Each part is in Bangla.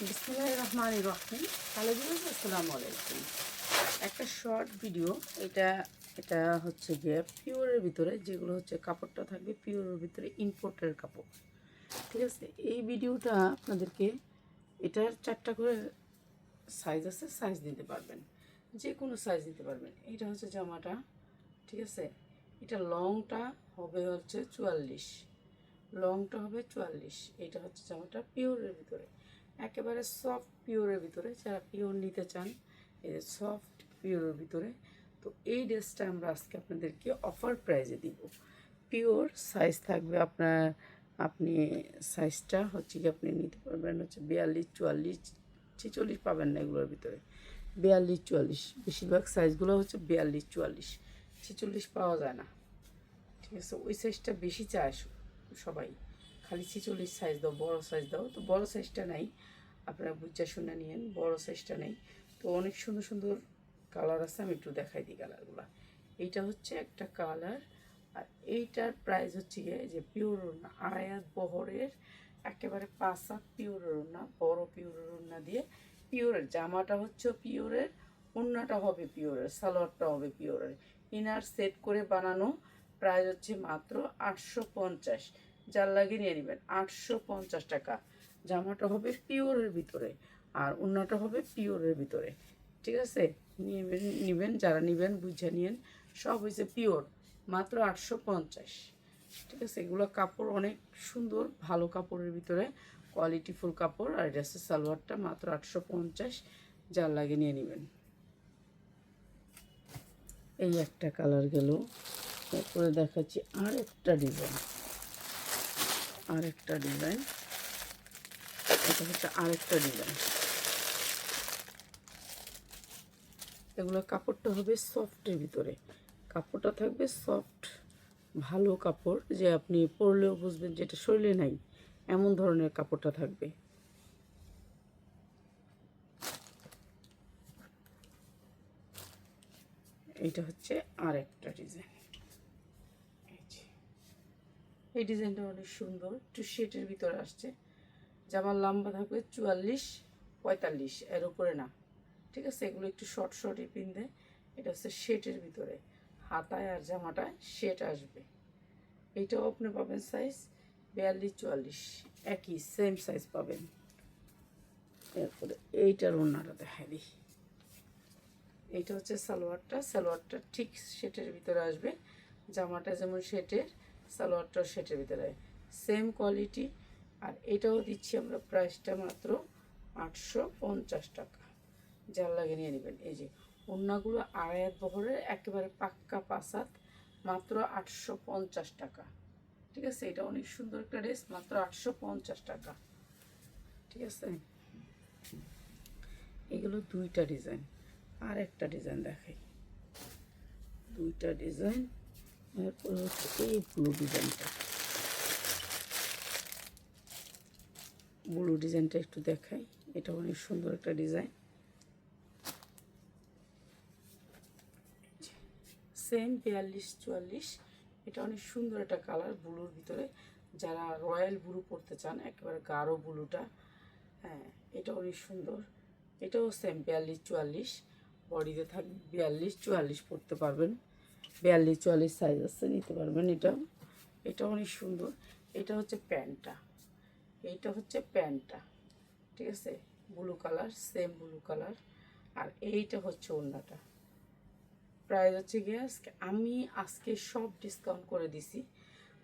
বিসমুল্লাহ রহমান রহিম। হ্যালো ভিউজ আসসালামু আলাইকুম। একটা শর্ট ভিডিও। এটা এটা হচ্ছে গিয়ে পিওরের ভিতরে, যেগুলো হচ্ছে কাপড়টা থাকবে পিওরের ভিতরে ইম্পোর্টের কাপড়। ঠিক আছে? এই ভিডিওটা আপনাদেরকে, এটার চারটা করে সাইজ আছে সাইজ দিতে পারবেন। যে কোনো সাইজ দিতে পারবেন। এটা হচ্ছে জামাটা, ঠিক আছে? এটা লংটা হবে হচ্ছে চুয়াল্লিশ। লংটা হবে চুয়াল্লিশ। এটা হচ্ছে জামাটা পিওরের ভিতরে। একেবারে সফট পিওরের ভিতরে। যারা পিওর নিতে চান এই যে সফট পিওরের ভিতরে। তো এই ড্রেসটা আমরা আজকে আপনাদেরকে অফার প্রাইজে দিব। পিওর সাইজ থাকবে আপনার, আপনি সাইজটা হচ্ছে কি আপনি নিতে পারবেন হচ্ছে বিয়াল্লিশ, চুয়াল্লিশ, ছেচল্লিশ পাবেন না এগুলোর ভিতরে। বিয়াল্লিশ, চুয়াল্লিশ, বেশিরভাগ সাইজগুলো হচ্ছে বিয়াল্লিশ, চুয়াল্লিশ, ছেচল্লিশ পাওয়া যায় না। ঠিক আছে, ওই সাইজটা বেশি চায় সবাই। খালি ছিচল্লিশ সাইজ দাও, বড় সাইজ দাও, তো বড় সাইজটা নাই। আপনারা বুঝা শুনে নিয়েন, বড় সাইজটা নেই। তো অনেক সুন্দর সুন্দর কালার আছে, আমি একটু দেখাই দিই কালারগুলো এইটা হচ্ছে একটা কালার আর এইটার প্রাইস হচ্ছে গিয়ে যে পিওর ওড়না আড়াই বহরের একেবারে পাঁচ হাত পিওর ওড়না, বড় পিওর ওড়না দিয়ে পিওরের জামাটা হচ্ছে পিওরের ওড়নাটা হবে পিওরের সালোয়ারটা হবে পিওরের ইনার সেট করে বানানো প্রাইস হচ্ছে মাত্র আটশো পঞ্চাশ। যার লাগে নিয়ে নেবেন আটশো পঞ্চাশ টাকা। জামাটা হবে পিওরের ভিতরে আর অন্যটা হবে পিওরের ভিতরে। ঠিক আছে? নিবেন নিবেন, যারা নিবেন, বুঝে নিয়েন, সব হয়েছে পিওর, মাত্র আটশো পঞ্চাশ। ঠিক আছে? এগুলো কাপড় অনেক সুন্দর, ভালো কাপড়ের ভিতরে কোয়ালিটিফুল কাপড়, আর ড্রেসের সালোয়ারটা, মাত্র আটশো পঞ্চাশ, যার লাগে নিয়ে নেবেন। এই একটা কালার গেল তারপরে দেখাচ্ছি আর একটা ডিজাইন আর একটা ডিজাইন। এটা হচ্ছে আরেকটা ডিজাইন। এগুলো কাপড়টা হবে সফটের ভিতরে। কাপড়টা থাকবে সফট, ভালো কাপড়, যে আপনি পরলেও বুঝবেন যে এটা শরীরে নাই, এমন ধরনের কাপড়টা থাকবে। এইটা হচ্ছে আর একটা ডিজাইন এই যে। এই ডিজাইনটা অনেক সুন্দর। একটু শেটের ভিতরে আসছে। জামার লম্বা থাকবে চুয়াল্লিশ, পঁয়তাল্লিশ, এর উপরে না। ঠিক আছে, এগুলো একটু শর্ট শর্টই পিনবে এটা হচ্ছে শেটের ভিতরে। হাতায় আর জামাটায় শেট আসবে। এইটাও আপনি পাবেন সাইজ বিয়াল্লিশ, চুয়াল্লিশ। একই সেম সাইজ পাবেন। এরপরে এইটার ওড়নাটা দেখাই দিই। এইটা হচ্ছে সালোয়ারটা। সালোয়ারটা ঠিক শেটের ভিতরে আসবে। জামাটা যেমন শেটের সালোয়ারটাও সেটের ভিতরে। সেম কোয়ালিটি আর এটাও দিচ্ছি আমরা প্রাইসটা মাত্র আটশো পঞ্চাশ টাকা। যার লাগে নিয়ে নেবেন। এই যে, ওড়নাগুলো আড়াই বহরের, একেবারে পাক্কা পাসাত, মাত্র আটশো পঞ্চাশ টাকা। ঠিক আছে? এটা অনেক সুন্দর একটা ড্রেস মাত্র আটশো পঞ্চাশ টাকা। ঠিক আছে? এগুলো দুইটা ডিজাইন আর একটা ডিজাইন দেখাই। দুইটা ডিজাইন এরপর হচ্ছে এই ব্লু ডিজাইনটা ব্লু ডিজাইনটা একটু দেখাই। এটা অনেক সুন্দর একটা ডিজাইন সেম বিয়াল্লিশ চুয়াল্লিশ। এটা অনেক সুন্দর একটা কালার ব্লুর ভিতরে। যারা রয়্যাল ব্লু পরতে চান, একেবারে গাঢ় ব্লুটা হ্যাঁ এটা অনেক সুন্দর। এটাও সেম বিয়াল্লিশ চুয়াল্লিশ। বডিতে থাকবে বিয়াল্লিশ চুয়াল্লিশ পরতে পারবেন। বিয়াল্লিশ, চুয়াল্লিশ সাইজ আছে, নিতে পারবেন এটা। এটা অনেক সুন্দর। এটা হচ্ছে প্যান্টটা। এইটা হচ্ছে প্যান্টটা। ঠিক আছে? Blue colour same blue colour আর এইটা হচ্ছে ওড়নাটা। প্রাইস হচ্ছে গিয়ে আজকে আমি আজকে সব ডিসকাউন্ট করে দিছি।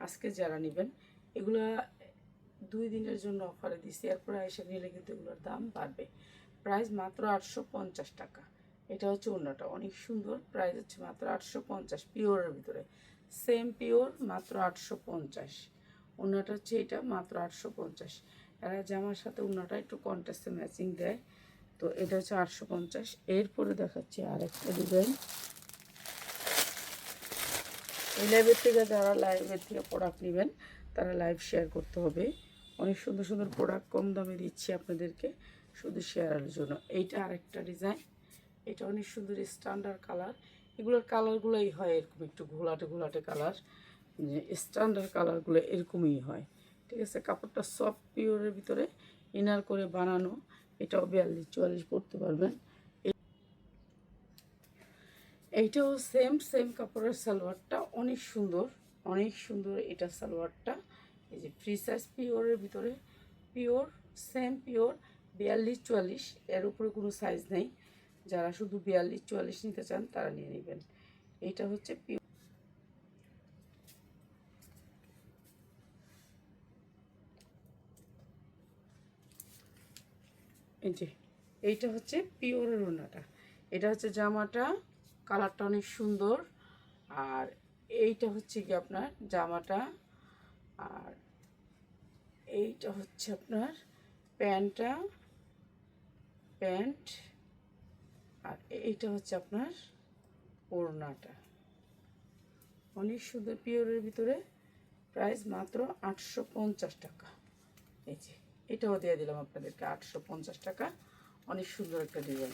আজকে যারা নেবেন, এগুলা দুই দিনের জন্য অফারে দিছি। এরপরে এসে নিলে কিন্তু এগুলোর দাম বাড়বে। প্রাইস মাত্র আটশো পঞ্চাশ টাকা। এটা হচ্ছে অন্যটা অনেক সুন্দর। প্রাইস হচ্ছে মাত্র আটশো পঞ্চাশ পিওরের ভিতরে। সেম পিওর মাত্র আটশো পঞ্চাশ। অন্যটা হচ্ছে এটা, মাত্র আটশো পঞ্চাশ। এরা জামার সাথে অন্যটা একটু কন্ট্রাস্টে ম্যাচিং দেয়। তো এটা হচ্ছে আটশো পঞ্চাশ। এরপরে দেখাচ্ছি আরেকটা ডিজাইন এই লাইভের থেকে যারা লাইভের থেকে প্রোডাক্ট নেবেন, তারা লাইভ শেয়ার করতে হবে। অনেক সুন্দর সুন্দর প্রোডাক্ট কম দামে দিচ্ছি আপনাদেরকে শুধু শেয়ারের জন্য। এইটা আরেকটা ডিজাইন এটা অনেক সুন্দর স্ট্যান্ডার্ড কালার এগুলোর কালারগুলোই হয় এরকম একটু ঘোলাটে ঘোলাটে কালার স্ট্যান্ডার্ড কালারগুলো এরকমই হয়। ঠিক আছে, কাপড়টা সফট পিওরের ভিতরে ইনার করে বানানো, এটাও বিয়াল্লিশ চুয়াল্লিশ পরতে পারবেন। এইটাও সেম সেম কাপড়ের সালোয়ারটা অনেক সুন্দর অনেক সুন্দর এটা সালোয়ারটা। এই যে ফ্রি সাইজ পিওরের ভিতরে পিওর সেম পিওর বিয়াল্লিশ চুয়াল্লিশ, এর উপরে কোনো সাইজ নেই। যারা শুধু বিয়াল্লিশ, চুয়াল্লিশ নিতে চান, তারা নিয়ে নেবেন। এইটা হচ্ছে যে, এইটা হচ্ছে পিওরের ওনাটা এটা হচ্ছে জামাটা, কালারটা অনেক সুন্দর। আর এইটা হচ্ছে কি আপনার জামাটা। আর এইটা হচ্ছে আপনার প্যান্টটা। প্যান্ট এইটা হচ্ছে আপনার ওড়নাটা। অনেক সুন্দর পিওরের ভিতরে প্রাইস মাত্র আটশো পঞ্চাশ টাকা। এই যে, এটাও দিয়ে দিলাম আপনাদেরকে আটশো পঞ্চাশ টাকা। অনেক সুন্দর একটা ডিজাইন।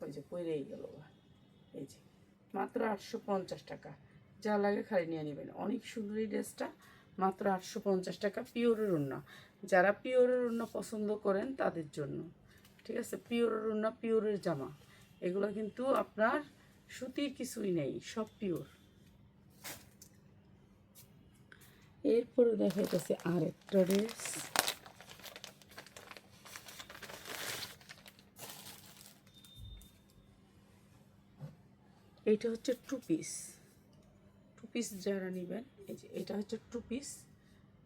ওই যে পরেই গেল এই যে, মাত্র আটশো পঞ্চাশ টাকা। যা লাগে খালি নিয়ে নেবেন। অনেক সুন্দর এই ড্রেসটা, মাত্র আটশো পঞ্চাশ টাকা পিওরের ওড়না। যারা পিওরের ওড়না পছন্দ করেন তাদের জন্য। ঠিক আছে? পিওরের ওড়না পিওরের জামা। এগুলো কিন্তু আপনার সুতির কিছুই নেই, সব পিওর এরপরে দেখা যাচ্ছে আরেকটা ড্রেস এটা হচ্ছে টু পিস টু পিস যারা নেবেন, এই যে এটা হচ্ছে টু পিস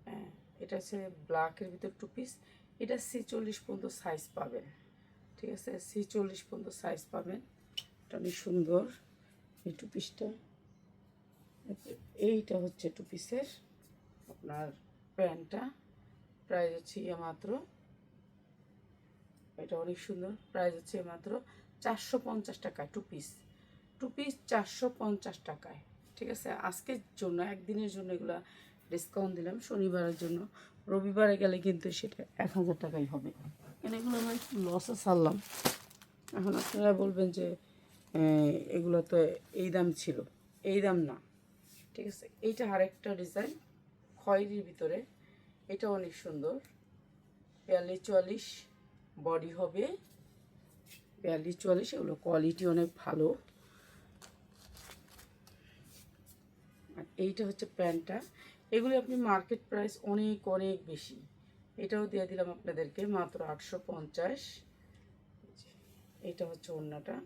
হ্যাঁ এটা হচ্ছে ব্ল্যাকের ভিতর টু পিস এটা সি চল্লিশ পর্যন্ত সাইজ পাবেন। ঠিক আছে সি চল্লিশ পর্যন্ত সাইজ পাবেন। এটা অনেক সুন্দর, এই টু। পিসটা এইটা হচ্ছে টু পিসের আপনার প্যান্টটা। প্রাইস হচ্ছে ইয়ে মাত্র, এটা অনেক সুন্দর প্রাইস হচ্ছে মাত্র চারশো পঞ্চাশ টাকা টু পিস টু পিস চারশো পঞ্চাশ টাকায়, ঠিক আছে? আজকের জন্য, একদিনের জন্য এগুলো ডিসকাউন্ট দিলাম, শনিবারের জন্য। রবিবারে গেলে কিন্তু সেটা এক হাজার টাকাই হবে। এগুলো আমরা একটু লসে ছাড়লাম। এখন আপনারা বলবেন যে এগুলো তো এই দাম ছিল। এই দাম না। ঠিক আছে? এইটা আরেকটা ডিজাইন খয়েরির ভিতরে। এটা অনেক সুন্দর। বিয়াল্লিশ চুয়াল্লিশ বডি হবে। বিয়াল্লিশ চুয়াল্লিশ এগুলো কোয়ালিটি অনেক ভালো। আর এইটা হচ্ছে প্যান্টটা। এগুলি আপনি মার্কেট প্রাইস অনেক অনেক বেশি। এটাও দিয়ে দিলাম আপনাদেরকে মাত্র আটশো পঞ্চাশ। এটা হচ্ছে ওড়নাটা।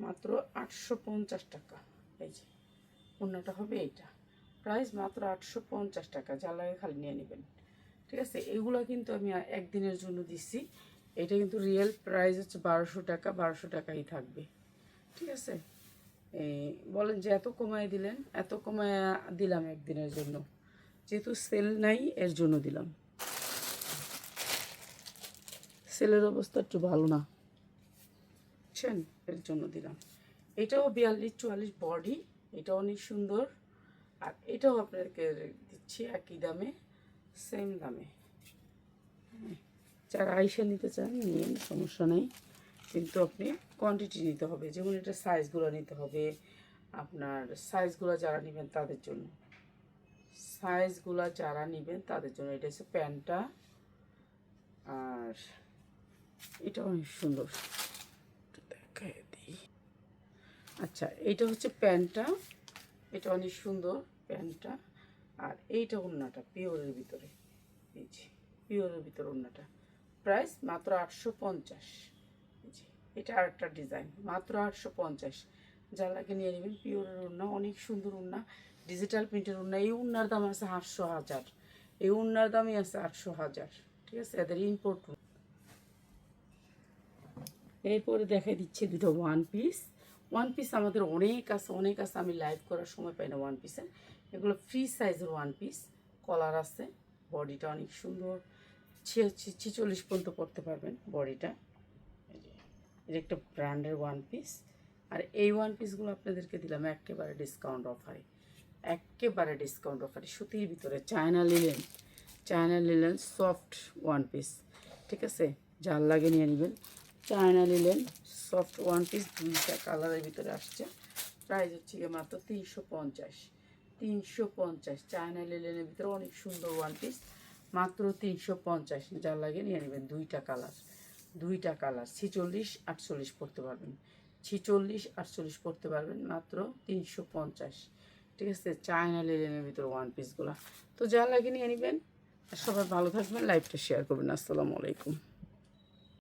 মাত্র আটশো পঞ্চাশ টাকা। এই যে, ওড়নাটা হবে এইটা। প্রাইস মাত্র আটশো পঞ্চাশ টাকা। যা লাগে খালি নিয়ে নেবেন। ঠিক আছে? এগুলো কিন্তু আমি একদিনের জন্য দিচ্ছি। এটা কিন্তু রিয়েল প্রাইস হচ্ছে বারোশো টাকা। বারোশো টাকাই থাকবে। ঠিক আছে? বলেন যে এত কমায় দিলেন, এত কমায় দিলাম একদিনের জন্য। যেহেতু সেল নাই, এর জন্য দিলাম। সেলের অবস্থা একটু ভালো না। বুঝছেন এর জন্য দিলাম। এটাও বিয়াল্লিশ, চুয়াল্লিশ বডি এটা অনেক সুন্দর। আর এটাও আপনাদেরকে দিচ্ছি একই দামে, সেম দামে। যারা আইসা নিতে চান নিন সমস্যা নেই। কিন্তু আপনি কোয়ান্টিটি নিতে হবে, যেমন এটা সাইজগুলো নিতে হবে। আপনার সাইজগুলো যারা নেবেন তাদের জন্য। সাইজগুলো যারা নেবেন তাদের জন্য, এটা হচ্ছে প্যান্টটা। আর এটা অনেক সুন্দর। একটু দিই। আচ্ছা এইটা হচ্ছে প্যান্টটা। এটা অনেক সুন্দর প্যান্টটা। আর এইটা ওড়নাটা, পিওরের ভিতরে। এই যে, পিওরের ভিতরে ওড়নাটা। প্রাইস মাত্র আটশো পঞ্চাশ। জি এটা আরেকটা ডিজাইন। মাত্র আটশো পঞ্চাশ। যা লাগে নিয়ে নেবেন পিওরের ওড়না। অনেক সুন্দর ওড়না। ডিজিটাল প্রিন্টের ওড়না। এই ওড়নার দাম আছে আটশো হাজার। এই ওড়নার দামই আছে আটশো হাজার। ঠিক আছে? এদের ইম্পোর্ট এরপরে দেখাই দিচ্ছে দুটো ওয়ান পিস ওয়ান পিস আমাদের অনেক আছে অনেক আছে। আমি লাইভ করার সময় পাই না ওয়ান পিসের এগুলো ফ্রি সাইজের ওয়ান পিস কলার আছে বডিটা অনেক সুন্দর। ছিচল্লিশ পর্যন্ত পড়তে পারবেন বডিটা এটা একটা ব্র্যান্ডের ওয়ান পিস আর এই ওয়ান পিসগুলো আপনাদেরকে দিলাম, একেবারে ডিসকাউন্ট অফারে একেবারে ডিসকাউন্ট অফারে সুতির ভিতরে China linen China linen soft one piece ঠিক আছে? যার লাগে নিয়ে নেবেন। China linen soft one piece দুইটা কালারের ভিতরে আসছে। প্রাইস হচ্ছে গিয়ে মাত্র তিনশো পঞ্চাশ। তিনশো পঞ্চাশ চায়না লিলেনের ভিতরে অনেক সুন্দর ওয়ান পিস মাত্র তিনশো পঞ্চাশ যা লাগে নিয়ে নেবেন দুইটা কালার দুইটা কালার ছিচল্লিশ, আটচল্লিশ পড়তে পারবেন। ছিচল্লিশ, আটচল্লিশ পড়তে পারবেন মাত্র তিনশো পঞ্চাশ। ঠিক আছে, চায়না লিলেনের ভিতরে ওয়ান পিসগুলো তো যা লাগে নিয়ে নেবেন। সবাই ভালো থাকবেন লাইভটা শেয়ার করবেন। আসসালামু আলাইকুম।